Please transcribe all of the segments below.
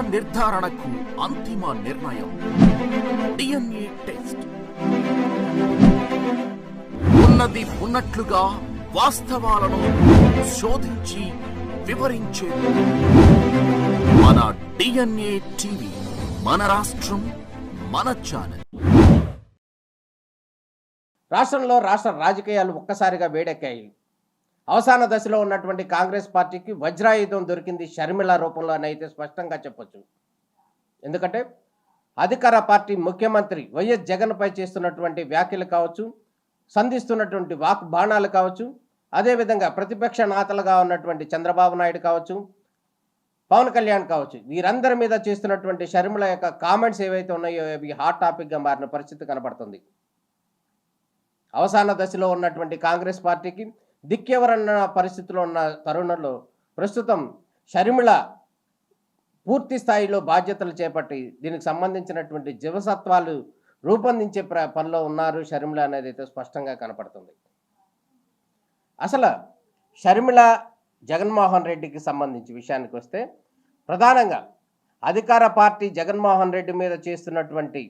నిర్ధారణకు అంతిమ నిర్ణయం. DNA test. ఉన్నది ఉన్నట్లుగా వాస్తవాలను శోధించి వివరించే. మన డిఎన్ఏ టీవీ మన రాష్ట్రం మన ఛానల్. రాష్ట్రంలో రాష్ట్ర రాజకీయాలు ఒక్కసారిగా వేడెక్కాయి. అవసాన దశలో ఉన్నటువంటి కాంగ్రెస్ పార్టీకి వజ్రాయుధం దొరికింది షర్మిల రూపంలోనైతే స్పష్టంగా చెప్పొచ్చు. ఎందుకంటే అధికార పార్టీ ముఖ్యమంత్రి వైఎస్ జగన్పై చేస్తున్నటువంటి వ్యాఖ్యలు కావచ్చు సంధిస్తున్నటువంటి వాక్ బాణాలు కావచ్చు అదేవిధంగా ప్రతిపక్ష నేతలుగా ఉన్నటువంటి చంద్రబాబు నాయుడు కావచ్చు పవన్ కళ్యాణ్ కావచ్చు వీరందరి మీద చేస్తున్నటువంటి షర్మిల యొక్క కామెంట్స్ ఏవైతే ఉన్నాయో అవి హాట్ టాపిక్గా మారిన పరిస్థితి కనబడుతుంది అవసాన దశలో ఉన్నటువంటి కాంగ్రెస్ పార్టీకి దిక్కెవరన్న పరిస్థితిలో ఉన్న తరుణంలో ప్రస్తుతం షర్మిళ పూర్తి స్థాయిలో బాధ్యతలు చేపట్టి దీనికి సంబంధించినటువంటి జీవసత్వాలు రూపొందించే ప్ర పనిలో ఉన్నారు షర్మిళ అనేది అయితే స్పష్టంగా కనపడుతుంది. అసలు షర్మిళ జగన్మోహన్ రెడ్డికి సంబంధించి విషయానికి వస్తే ప్రధానంగా అధికార పార్టీ జగన్మోహన్ రెడ్డి మీద చేస్తున్నటువంటి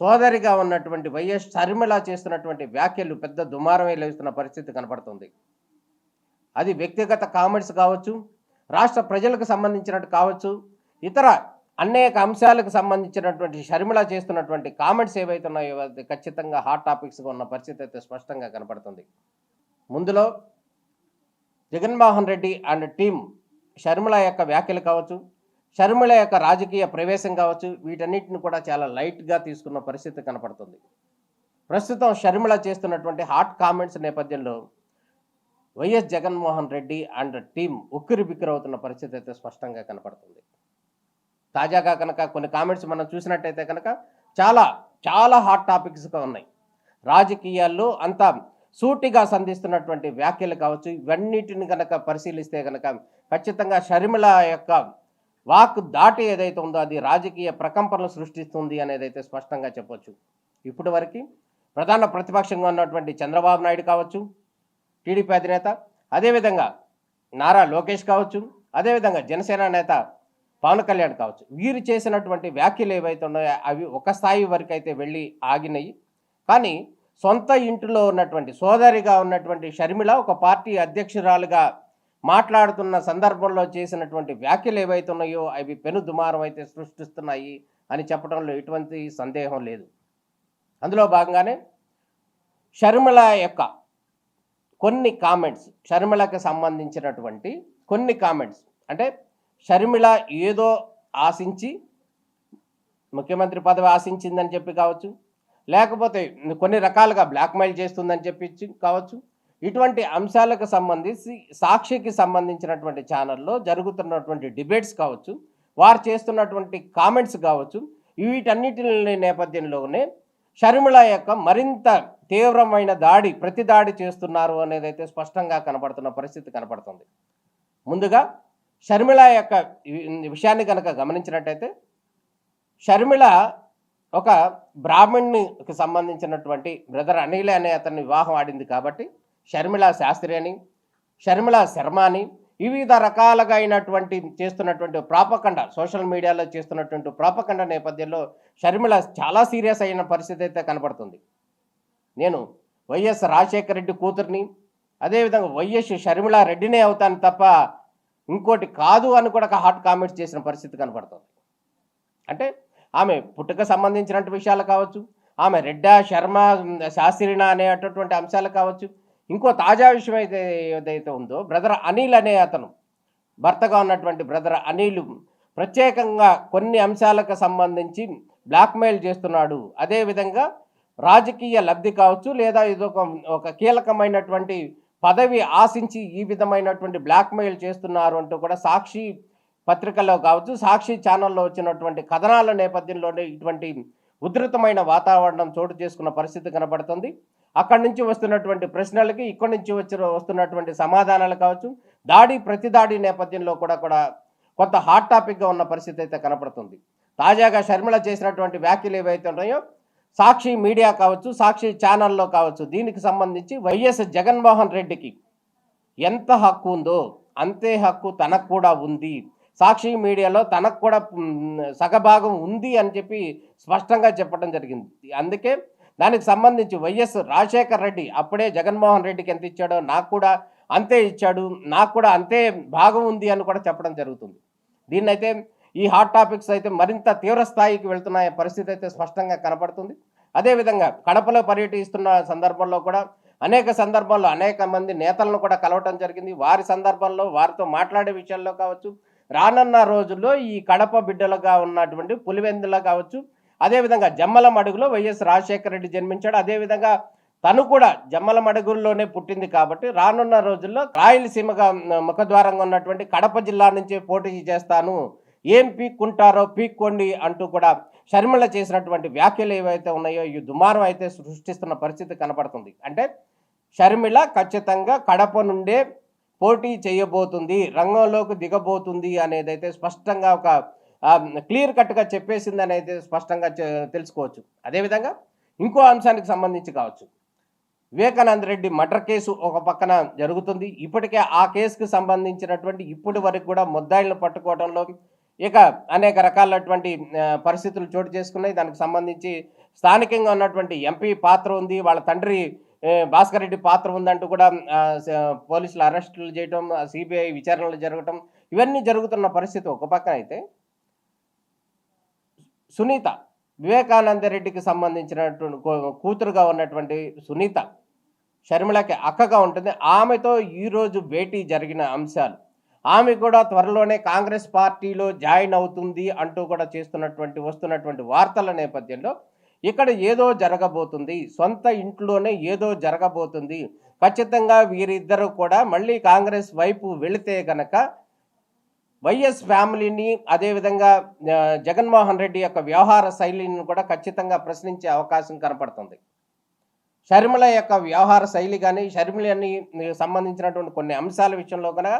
సోదరిగా ఉన్నటువంటి వైఎస్ షర్మిళ చేస్తున్నటువంటి వ్యాఖ్యలు పెద్ద దుమారమే లేస్తున్న పరిస్థితి కనపడుతుంది. అది వ్యక్తిగత కామెంట్స్ కావచ్చు రాష్ట్ర ప్రజలకు సంబంధించినట్టు కావచ్చు ఇతర అనేక అంశాలకు సంబంధించినటువంటి షర్మిళ చేస్తున్నటువంటి కామెంట్స్ ఏవైతే ఉన్నాయో అది ఖచ్చితంగా హాట్ టాపిక్స్గా ఉన్న పరిస్థితి అయితే స్పష్టంగా కనపడుతుంది. ముందులో జగన్మోహన్ రెడ్డి అండ్ టీం షర్మిల యొక్క వ్యాఖ్యలు కావచ్చు షర్మిళ యొక్క రాజకీయ ప్రవేశం కావచ్చు వీటన్నిటిని కూడా చాలా లైట్గా తీసుకున్న పరిస్థితి కనపడుతుంది. ప్రస్తుతం షర్మిల చేస్తున్నటువంటి హాట్ కామెంట్స్ నేపథ్యంలో YS Jaganmohan Reddy and team ఉక్కిరి బిక్కిరి అవుతున్న పరిస్థితి అయితే స్పష్టంగా కనపడుతుంది. తాజాగా కనుక కొన్ని కామెంట్స్ మనం చూసినట్టయితే కనుక చాలా చాలా హాట్ టాపిక్స్గా ఉన్నాయి. రాజకీయాల్లో అంత సూటిగా సంధిస్తున్నటువంటి వ్యాఖ్యలు కావచ్చు ఇవన్నిటిని కనుక పరిశీలిస్తే కనుక ఖచ్చితంగా షర్మిల యొక్క వాక్ దాటి ఏదైతే ఉందో అది రాజకీయ ప్రకంపనలు సృష్టిస్తుంది అనేది అయితే స్పష్టంగా చెప్పొచ్చు. ఇప్పటి వరకు ప్రధాన ప్రతిపక్షంగా ఉన్నటువంటి చంద్రబాబు నాయుడు కావచ్చు టీడీపీ అధినేత అదేవిధంగా నారా లోకేష్ కావచ్చు అదేవిధంగా జనసేన నేత పవన్ కళ్యాణ్ కావచ్చు. వీరు చేసినటువంటి వ్యాఖ్యలు ఏవైతే ఉన్నాయో అవి ఒక స్థాయి వరకు అయితే వెళ్ళి ఆగినాయి. కానీ సొంత ఇంటిలో ఉన్నటువంటి సోదరిగా ఉన్నటువంటి షర్మిల ఒక పార్టీ అధ్యక్షురాలుగా మాట్లాడుతున్న సందర్భంలో చేసినటువంటి వ్యాఖ్యలు ఏవైతే ఉన్నాయో అవి పెను దుమారం అయితే సృష్టిస్తున్నాయి అని చెప్పడంలో ఎటువంటి సందేహం లేదు. అందులో భాగంగానే షర్మిల యొక్క కొన్ని కామెంట్స్ షర్మిళకి సంబంధించినటువంటి కొన్ని కామెంట్స్ అంటే షర్మిళ ఏదో ఆశించి ముఖ్యమంత్రి పదవి ఆశించిందని చెప్పి కావచ్చు లేకపోతే కొన్ని రకాలుగా బ్లాక్మెయిల్ చేస్తుందని చెప్పి కావచ్చు ఇటువంటి అంశాలకు సంబంధించి సాక్షికి సంబంధించినటువంటి ఛానల్లో జరుగుతున్నటువంటి డిబేట్స్ కావచ్చు వారు చేస్తున్నటువంటి కామెంట్స్ కావచ్చు వీటన్నిటి నేపథ్యంలోనే షర్మిళ యొక్క మరింత తీవ్రమైన దాడి ప్రతి దాడి చేస్తున్నారు అనేది అయితే స్పష్టంగా కనపడుతున్న పరిస్థితి కనపడుతుంది. ముందుగా షర్మిళ యొక్క విషయాన్ని కనుక గమనించినట్టయితే షర్మిళ ఒక బ్రాహ్మణ్కి సంబంధించినటువంటి బ్రదర్ అనిల్ అనే అతన్ని వివాహం ఆడింది కాబట్టి షర్మిళ శాస్త్రి అని షర్మిళ శర్మ అని వివిధ రకాలుగా అయినటువంటి చేస్తున్నటువంటి ప్రాపకండ సోషల్ మీడియాలో చేస్తున్నటువంటి ప్రాపకండ నేపథ్యంలో షర్మిళ చాలా సీరియస్ అయిన పరిస్థితి అయితే కనపడుతుంది. నేను వైఎస్ రాజశేఖర రెడ్డి కూతుర్ని అదేవిధంగా వైఎస్ షర్మిళ రెడ్డినే అవుతాను తప్ప ఇంకోటి కాదు అని కూడా ఒక హాట్ కామెంట్స్ చేసిన పరిస్థితి కనపడుతుంది. అంటే ఆమె పుట్టుక సంబంధించినటువంటి విషయాలు కావచ్చు ఆమె రెడ్డా శర్మ శాస్త్రినా అనేటటువంటి అంశాలు కావచ్చు ఇంకో తాజా విషయం అయితే ఏదైతే ఉందో బ్రదర్ అనిల్ అనే అతను భర్తగా ఉన్నటువంటి బ్రదర్ అనిల్ ప్రత్యేకంగా కొన్ని అంశాలకు సంబంధించి బ్లాక్మెయిల్ చేస్తున్నాడు. అదేవిధంగా రాజకీయ లబ్ధి కావచ్చు లేదా ఇదొక ఒక కీలకమైనటువంటి పదవి ఆశించి ఈ విధమైనటువంటి బ్లాక్మెయిల్ చేస్తున్నారు అంటూ కూడా సాక్షి పత్రికల్లో కావచ్చు సాక్షి ఛానల్లో వచ్చినటువంటి కథనాల నేపథ్యంలోనే ఇటువంటి ఉధృతమైన వాతావరణం చోటు చేసుకున్న పరిస్థితి కనబడుతుంది. అక్కడి నుంచి వస్తున్నటువంటి ప్రశ్నలకి ఇక్కడి నుంచి వచ్చిన వస్తున్నటువంటి సమాధానాలు కావచ్చు దాడి ప్రతి దాడి నేపథ్యంలో కూడా కూడా కొంత హాట్ టాపిక్గా ఉన్న పరిస్థితి అయితే కనపడుతుంది. తాజాగా షర్మిల చేసినటువంటి వ్యాఖ్యలు ఏవైతే ఉన్నాయో సాక్షి మీడియా కావచ్చు సాక్షి ఛానల్లో కావచ్చు దీనికి సంబంధించి వైఎస్ జగన్మోహన్ రెడ్డికి ఎంత హక్కు ఉందో అంతే హక్కు తనకు కూడా ఉంది. సాక్షి మీడియాలో తనకు కూడా సగభాగం ఉంది అని చెప్పి స్పష్టంగా చెప్పడం జరిగింది. అందుకే దానికి సంబంధించి వైఎస్ రాజశేఖర్ రెడ్డి అప్పుడే జగన్మోహన్ రెడ్డికి ఎంత ఇచ్చాడో నాకు కూడా అంతే ఇచ్చాడు నాకు కూడా అంతే భాగం ఉంది అని కూడా చెప్పడం జరుగుతుంది. దీన్నైతే ఈ హాట్ టాపిక్స్ అయితే మరింత తీవ్ర స్థాయికి వెళ్తున్న పరిస్థితి అయితే స్పష్టంగా కనపడుతుంది. అదేవిధంగా కడపలో పర్యటిస్తున్న సందర్భంలో కూడా అనేక సందర్భాల్లో అనేక మంది నేతలను కూడా కలవటం జరిగింది. వారి సందర్భంలో వారితో మాట్లాడే విషయాల్లో కావచ్చు రానున్న రోజుల్లో ఈ కడప బిడ్డలుగా ఉన్నటువంటి పులివెందులో కావచ్చు అదేవిధంగా జమ్మల మడుగులో వైఎస్ రాజశేఖర రెడ్డి జన్మించాడు. అదేవిధంగా తను కూడా జమ్మల మడుగుల్లోనే పుట్టింది కాబట్టి రానున్న రోజుల్లో రాయలసీమగా ముఖద్వారంగా ఉన్నటువంటి కడప జిల్లా నుంచి పోటీ చేస్తాను ఏం పీక్కుంటారో పీక్కోండి అంటూ కూడా షర్మిళ చేసినటువంటి వ్యాఖ్యలు ఏవైతే ఉన్నాయో ఈ దుమారం అయితే సృష్టిస్తున్న పరిస్థితి కనపడుతుంది. అంటే షర్మిళ ఖచ్చితంగా కడప నుండే పోటీ చేయబోతుంది రంగంలోకి దిగబోతుంది అనేది అయితే స్పష్టంగా ఒక క్లియర్ కట్గా చెప్పేసింది అనేది స్పష్టంగా తెలుసుకోవచ్చు. అదేవిధంగా ఇంకో అంశానికి సంబంధించి కావచ్చు. వివేకానంద రెడ్డి మర్డర్ కేసు ఒక పక్కన జరుగుతుంది. ఇప్పటికే ఆ కేసుకు సంబంధించినటువంటి ఇప్పటి వరకు కూడా ముద్దాయిలను పట్టుకోవడంలో ఇక అనేక రకాలైనటువంటి పరిస్థితులు చోటు చేసుకున్నాయి. దానికి సంబంధించి స్థానికంగా ఉన్నటువంటి ఎంపీ పాత్ర ఉంది. వాళ్ళ తండ్రి భాస్కర్ రెడ్డి పాత్ర ఉందంటూ కూడా పోలీసులు అరెస్టులు చేయటం సిబిఐ విచారణలు జరగటం ఇవన్నీ జరుగుతున్న పరిస్థితి ఒక పక్కన అయితే సునీత వివేకానంద రెడ్డికి సంబంధించినటువంటి కూతురుగా ఉన్నటువంటి సునీత షర్మిళకి అక్కగా ఉంటుంది. ఆమెతో ఈరోజు భేటీ జరిగిన అంశాలు. ఆమె కూడా త్వరలోనే కాంగ్రెస్ పార్టీలో జాయిన్ అవుతుంది అంటూ కూడా చేస్తున్నటువంటి వస్తున్నటువంటి వార్తల నేపథ్యంలో ఇక్కడ ఏదో జరగబోతుంది సొంత ఇంట్లోనే ఏదో జరగబోతుంది. ఖచ్చితంగా వీరిద్దరూ కూడా మళ్ళీ కాంగ్రెస్ వైపు వెళితే గనక వైఎస్ ఫ్యామిలీని అదేవిధంగా జగన్మోహన్ రెడ్డి యొక్క వ్యవహార శైలిని కూడా ఖచ్చితంగా ప్రశ్నించే అవకాశం కనపడుతుంది. షర్మిల యొక్క వ్యవహార శైలి కానీ షర్మిలని సంబంధించినటువంటి కొన్ని అంశాల విషయంలో కనుక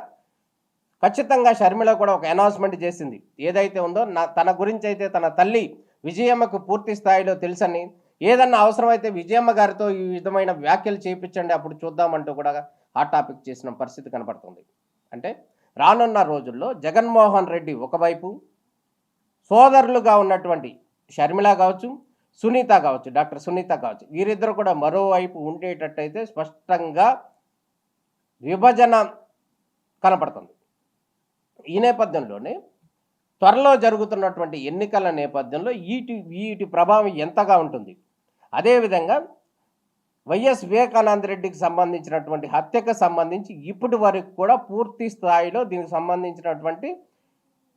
ఖచ్చితంగా షర్మిల కూడా ఒక అనౌన్స్మెంట్ చేసింది. ఏదైతే ఉందో నా తన గురించి అయితే తన తల్లి విజయమ్మకు పూర్తి స్థాయిలో తెలుసని ఏదన్నా అవసరమైతే విజయమ్మ గారితో ఈ విధమైన వ్యాఖ్యలు చేయించండి అప్పుడు చూద్దామంటూ కూడా హాట్ టాపిక్ చేసిన పరిస్థితి కనపడుతుంది. అంటే రానున్న రోజుల్లో జగన్మోహన్ రెడ్డి ఒకవైపు సోదరులుగా ఉన్నటువంటి షర్మిల కావచ్చు సునీత కావచ్చు డాక్టర్ సునీత కావచ్చు వీరిద్దరు కూడా మరోవైపు ఉండేటట్టయితే స్పష్టంగా విభజన కనపడుతుంది. ఈ నేపథ్యంలోనే త్వరలో జరుగుతున్నటువంటి ఎన్నికల నేపథ్యంలో ఈటి వీటి ప్రభావం ఎంతగా ఉంటుంది? అదేవిధంగా వైఎస్ వివేకానంద రెడ్డికి సంబంధించినటువంటి హత్యకు సంబంధించి ఇప్పటి వరకు కూడా పూర్తి స్థాయిలో దీనికి సంబంధించినటువంటి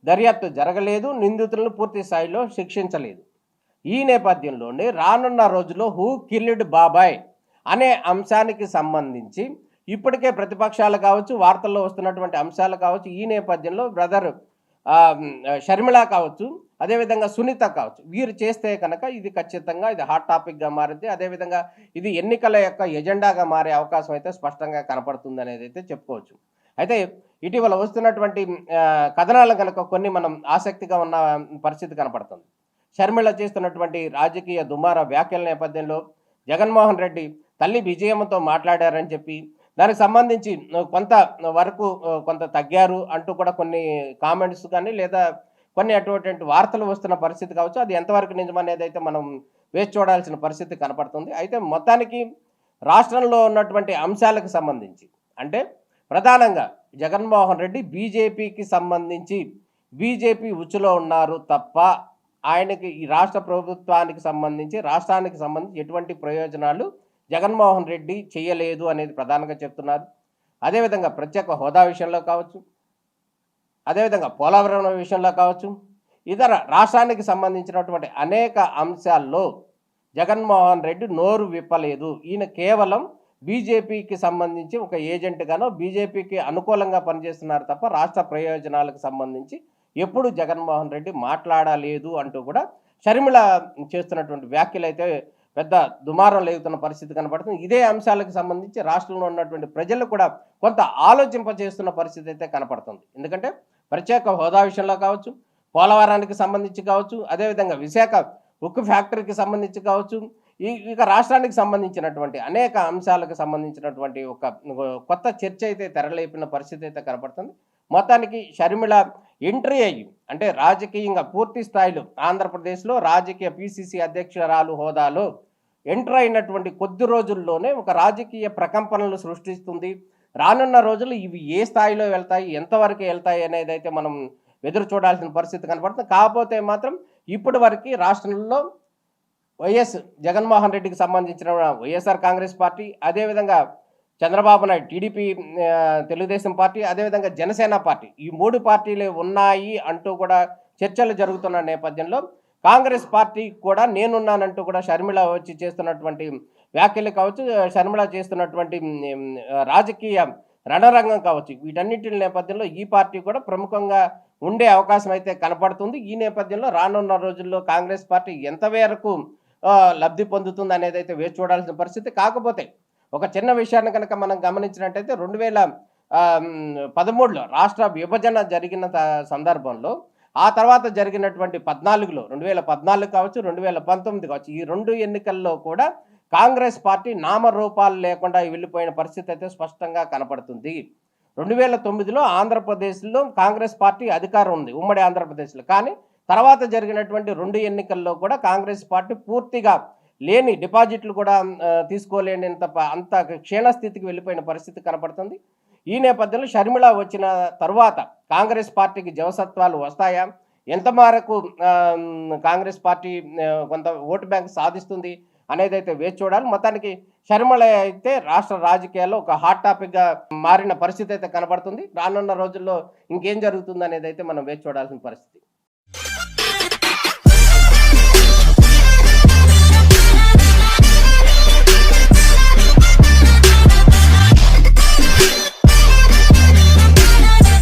దర్యాప్తు జరగలేదు నిందితులను పూర్తి స్థాయిలో శిక్షించలేదు. ఈ నేపథ్యంలోనే రానున్న రోజుల్లో హూ కిల్డ్ బాబాయ్ అనే అంశానికి సంబంధించి ఇప్పటికే ప్రతిపక్షాలు కావచ్చు వార్తల్లో వస్తున్నటువంటి అంశాలు కావచ్చు ఈ నేపథ్యంలో బ్రదర్ షర్మిళ కావచ్చు అదేవిధంగా సునీత కావచ్చు వీరు చేస్తే కనుక ఇది ఖచ్చితంగా ఇది హాట్ టాపిక్గా మారింది. అదేవిధంగా ఇది ఎన్నికల యొక్క ఎజెండాగా మారే అవకాశం అయితే స్పష్టంగా కనపడుతుంది అనేది అయితే చెప్పుకోవచ్చు. అయితే ఇటీవల వస్తున్నటువంటి కథనాలు కనుక కొన్ని మనం ఆసక్తిగా ఉన్న పరిస్థితి కనపడుతుంది. షర్మిళ చేస్తున్నటువంటి రాజకీయ దుమార వ్యాఖ్యల నేపథ్యంలో జగన్మోహన్ రెడ్డి తల్లి విజయంతో మాట్లాడారని చెప్పి దానికి సంబంధించి కొంత వరకు కొంత తగ్గారు అంటూ కూడా కొన్ని కామెంట్స్ కానీ లేదా కొన్ని అటువంటి వార్తలు వస్తున్న పరిస్థితి కావచ్చు. అది ఎంతవరకు నిజమనేది అయితే మనం వేచి చూడాల్సిన పరిస్థితి కనపడుతుంది. అయితే మొత్తానికి రాష్ట్రంలో ఉన్నటువంటి అంశాలకు సంబంధించి అంటే ప్రధానంగా జగన్మోహన్ రెడ్డి బీజేపీకి సంబంధించి బీజేపీ ఉచ్చులో ఉన్నారు తప్ప ఆయనకి ఈ రాష్ట్ర ప్రభుత్వానికి సంబంధించి రాష్ట్రానికి సంబంధించి ఎటువంటి ప్రయోజనాలు జగన్మోహన్ రెడ్డి చేయలేదు అనేది ప్రధానంగా చెప్తున్నారు. అదేవిధంగా ప్రత్యేక హోదా విషయంలో కావచ్చు అదేవిధంగా పోలవరం విషయంలో కావచ్చు ఇతర రాష్ట్రానికి సంబంధించినటువంటి అనేక అంశాల్లో జగన్మోహన్ రెడ్డి నోరు విప్పలేదు. ఈయన కేవలం బీజేపీకి సంబంధించి ఒక ఏజెంట్గానో బీజేపీకి అనుకూలంగా పనిచేస్తున్నారు తప్ప రాష్ట్ర ప్రయోజనాలకు సంబంధించి ఎప్పుడు జగన్మోహన్ రెడ్డి మాట్లాడలేదు అంటూ కూడా షర్మిళ చేస్తున్నటువంటి వ్యాఖ్యలు అయితే పెద్ద దుమారం లేగుతున్న పరిస్థితి కనబడుతుంది ఇదే అంశాలకు సంబంధించి రాష్ట్రంలో ఉన్నటువంటి ప్రజలు కూడా కొంత ఆలోచింపజేస్తున్న పరిస్థితి అయితే కనపడుతుంది. ఎందుకంటే ప్రత్యేక హోదా విషయంలో కావచ్చు పోలవరానికి సంబంధించి కావచ్చు అదేవిధంగా విశాఖ ఉక్కు ఫ్యాక్టరీకి సంబంధించి కావచ్చు ఈ ఇక రాష్ట్రానికి సంబంధించినటువంటి అనేక అంశాలకు సంబంధించినటువంటి ఒక కొత్త చర్చ అయితే తెరలేపిన పరిస్థితి అయితే కనపడుతుంది. మొత్తానికి షర్మిళ ఎంట్రీ అయ్యి అంటే రాజకీయంగా పూర్తి స్థాయిలో ఆంధ్రప్రదేశ్లో రాజకీయ పిసిసి అధ్యక్షురాలు హోదాలో ఎంటర్ అయినటువంటి కొద్ది రోజుల్లోనే ఒక రాజకీయ ప్రకంపనలు సృష్టిస్తుంది. రానున్న రోజులు ఇవి ఏ స్థాయిలో వెళ్తాయి ఎంతవరకు వెళ్తాయి అనేది అయితే మనం ఎదురు చూడాల్సిన పరిస్థితి కనపడుతుంది. కాకపోతే మాత్రం ఇప్పటి వరకు రాష్ట్రంలో వైఎస్ జగన్మోహన్ రెడ్డికి సంబంధించిన వైఎస్ఆర్ కాంగ్రెస్ పార్టీ అదేవిధంగా చంద్రబాబు నాయుడు టీడీపీ తెలుగుదేశం పార్టీ అదేవిధంగా జనసేన పార్టీ ఈ మూడు పార్టీలు ఉన్నాయి అంటూ కూడా చర్చలు జరుగుతున్న నేపథ్యంలో కాంగ్రెస్ పార్టీ కూడా నేనున్నానంటూ కూడా షర్మిల వచ్చి చేస్తున్నటువంటి వ్యాఖ్యలు కావచ్చు షర్మిల చేస్తున్నటువంటి రాజకీయ రణరంగం కావచ్చు వీటన్నిటి నేపథ్యంలో ఈ పార్టీ కూడా ప్రముఖంగా ఉండే అవకాశం అయితే కనపడుతుంది. ఈ నేపథ్యంలో రానున్న రోజుల్లో కాంగ్రెస్ పార్టీ ఎంతవరకు లబ్ధి పొందుతుంది అనేది అయితే వేచి చూడాల్సిన పరిస్థితి. కాకపోతే ఒక చిన్న విషయాన్ని కనుక మనం గమనించినట్టయితే రెండు వేల పదమూడులో రాష్ట్ర విభజన జరిగిన సందర్భంలో ఆ తర్వాత జరిగినటువంటి పద్నాలుగులో రెండు వేల పద్నాలుగు కావచ్చు రెండు వేల పంతొమ్మిది కావచ్చు ఈ రెండు ఎన్నికల్లో కూడా కాంగ్రెస్ పార్టీ నామరూపాలు లేకుండా వెళ్ళిపోయిన పరిస్థితి అయితే స్పష్టంగా కనపడుతుంది. రెండు వేల తొమ్మిదిలో ఆంధ్రప్రదేశ్లో కాంగ్రెస్ పార్టీ అధికారం ఉంది ఉమ్మడి ఆంధ్రప్రదేశ్లో. కానీ తర్వాత జరిగినటువంటి రెండు ఎన్నికల్లో కూడా కాంగ్రెస్ పార్టీ పూర్తిగా లేని డిపాజిట్లు కూడా తీసుకోలేనింత తీసుకోలేనంత అంత క్షీణస్థితికి వెళ్ళిపోయిన పరిస్థితి కనపడుతుంది. ఈ నేపథ్యంలో షర్మిళ వచ్చిన తర్వాత కాంగ్రెస్ పార్టీకి జవసత్వాలు వస్తాయా? ఎంత మేరకు కాంగ్రెస్ పార్టీ కొంత ఓటు బ్యాంక్ సాధిస్తుంది అనేది అయితే వేచి చూడాలి. మొత్తానికి శర్మల అయితే రాష్ట్ర రాజకీయాల్లో ఒక హాట్ టాపిక్గా మారిన పరిస్థితి అయితే కనబడుతుంది. రానున్న రోజుల్లో ఇంకేం జరుగుతుంది అనేది అయితే మనం వేచి చూడాల్సిన పరిస్థితి.